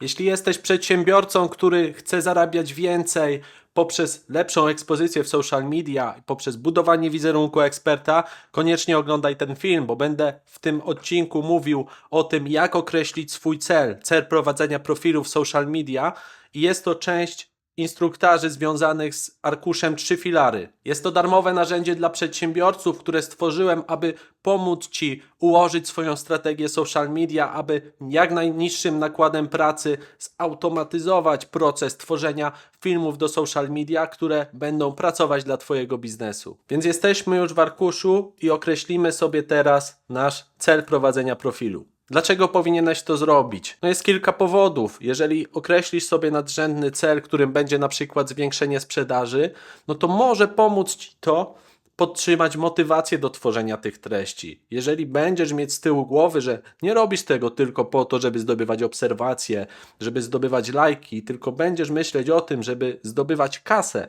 Jeśli jesteś przedsiębiorcą, który chce zarabiać więcej poprzez lepszą ekspozycję w social media, poprzez budowanie wizerunku eksperta, koniecznie oglądaj ten film, bo będę w tym odcinku mówił o tym, jak określić swój cel, cel prowadzenia profilu w social media. I jest to część instruktarzy związanych z arkuszem Trzy Filary. Jest to darmowe narzędzie dla przedsiębiorców, które stworzyłem, aby pomóc Ci ułożyć swoją strategię social media, aby jak najniższym nakładem pracy zautomatyzować proces tworzenia filmów do social media, które będą pracować dla Twojego biznesu. Więc jesteśmy już w arkuszu i określimy sobie teraz nasz cel prowadzenia profilu. Dlaczego powinieneś to zrobić? No jest kilka powodów. Jeżeli określisz sobie nadrzędny cel, którym będzie na przykład zwiększenie sprzedaży, no to może pomóc Ci to podtrzymać motywację do tworzenia tych treści. Jeżeli będziesz mieć z tyłu głowy, że nie robisz tego tylko po to, żeby zdobywać obserwacje, żeby zdobywać lajki, tylko będziesz myśleć o tym, żeby zdobywać kasę,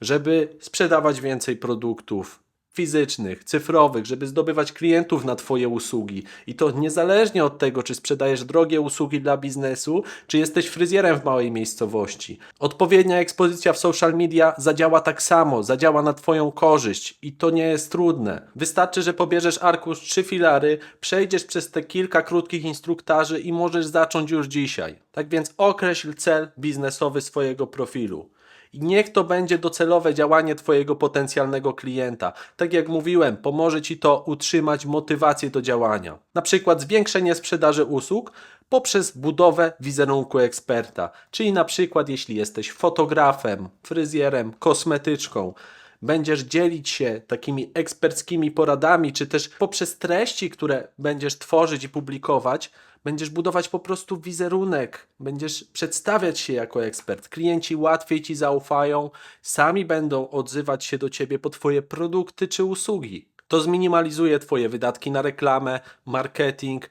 żeby sprzedawać więcej produktów, fizycznych, cyfrowych, żeby zdobywać klientów na Twoje usługi. I to niezależnie od tego, czy sprzedajesz drogie usługi dla biznesu, czy jesteś fryzjerem w małej miejscowości. Odpowiednia ekspozycja w social media zadziała tak samo, zadziała na Twoją korzyść i to nie jest trudne. Wystarczy, że pobierzesz arkusz trzy filary, przejdziesz przez te kilka krótkich instruktarzy i możesz zacząć już dzisiaj. Tak więc określ cel biznesowy swojego profilu. I niech to będzie docelowe działanie Twojego potencjalnego klienta. Tak jak mówiłem, pomoże Ci to utrzymać motywację do działania. Na przykład zwiększenie sprzedaży usług poprzez budowę wizerunku eksperta. Czyli na przykład jeśli jesteś fotografem, fryzjerem, kosmetyczką, będziesz dzielić się takimi eksperckimi poradami, czy też poprzez treści, które będziesz tworzyć i publikować, będziesz budować po prostu wizerunek, będziesz przedstawiać się jako ekspert. Klienci łatwiej ci zaufają, sami będą odzywać się do ciebie po twoje produkty czy usługi. To zminimalizuje twoje wydatki na reklamę, marketing,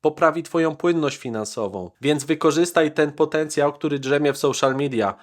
poprawi twoją płynność finansową. Więc wykorzystaj ten potencjał, który drzemie w social media.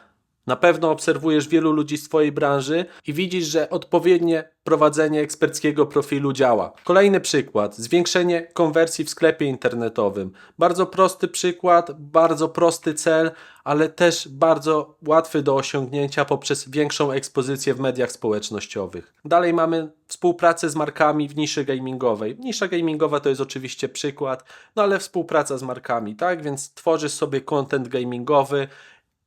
Na pewno obserwujesz wielu ludzi z Twojej branży i widzisz, że odpowiednie prowadzenie eksperckiego profilu działa. Kolejny przykład: zwiększenie konwersji w sklepie internetowym. Bardzo prosty przykład, bardzo prosty cel, ale też bardzo łatwy do osiągnięcia poprzez większą ekspozycję w mediach społecznościowych. Dalej mamy współpracę z markami w niszy gamingowej. Nisza gamingowa to jest oczywiście przykład, no ale współpraca z markami, tak? Więc tworzysz sobie content gamingowy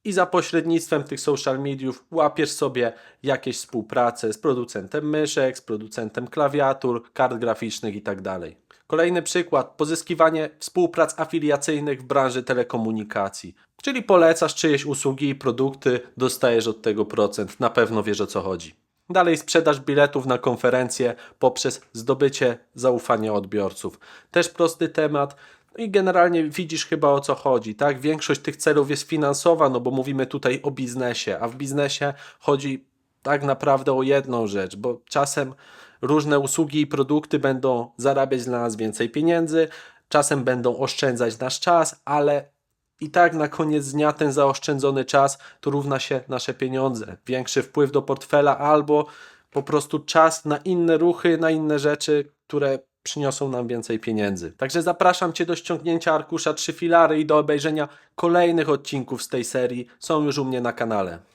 i za pośrednictwem tych social mediów łapiesz sobie jakieś współpracę z producentem myszek, z producentem klawiatur, kart graficznych itd. Kolejny przykład, pozyskiwanie współprac afiliacyjnych w branży telekomunikacji. Czyli polecasz czyjeś usługi i produkty, dostajesz od tego procent, na pewno wiesz o co chodzi. Dalej sprzedaż biletów na konferencje poprzez zdobycie zaufania odbiorców. Też prosty temat. I generalnie widzisz chyba o co chodzi, tak? Większość tych celów jest finansowa, no bo mówimy tutaj o biznesie, a w biznesie chodzi tak naprawdę o jedną rzecz, bo czasem różne usługi i produkty będą zarabiać dla nas więcej pieniędzy, czasem będą oszczędzać nasz czas, ale i tak na koniec dnia ten zaoszczędzony czas to równa się nasze pieniądze, większy wpływ do portfela albo po prostu czas na inne ruchy, na inne rzeczy, które przyniosą nam więcej pieniędzy. Także zapraszam Cię do ściągnięcia arkusza Trzy Filary i do obejrzenia kolejnych odcinków z tej serii. Są już u mnie na kanale.